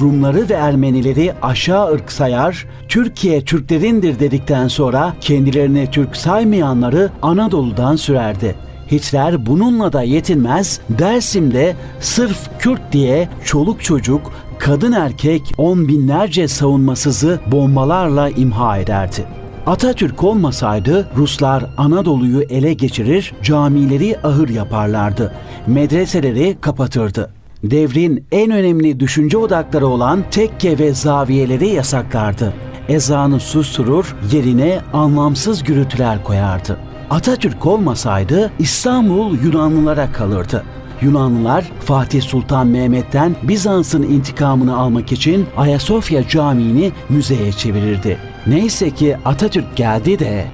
Rumları ve Ermenileri aşağı ırk sayar, Türkiye Türklerindir dedikten sonra kendilerini Türk saymayanları Anadolu'dan sürerdi. Hitler bununla da yetinmez, Dersim'de sırf Kürt diye çoluk çocuk, kadın erkek on binlerce savunmasızı bombalarla imha ederdi. Atatürk olmasaydı Ruslar Anadolu'yu ele geçirir, camileri ahır yaparlardı, medreseleri kapatırdı. Devrin en önemli düşünce odakları olan tekke ve zaviyeleri yasaklardı. Ezanı susturur, yerine anlamsız gürültüler koyardı. Atatürk olmasaydı İstanbul Yunanlılara kalırdı. Yunanlılar Fatih Sultan Mehmet'ten Bizans'ın intikamını almak için Ayasofya Camii'ni müzeye çevirirdi. Neyse ki Atatürk geldi de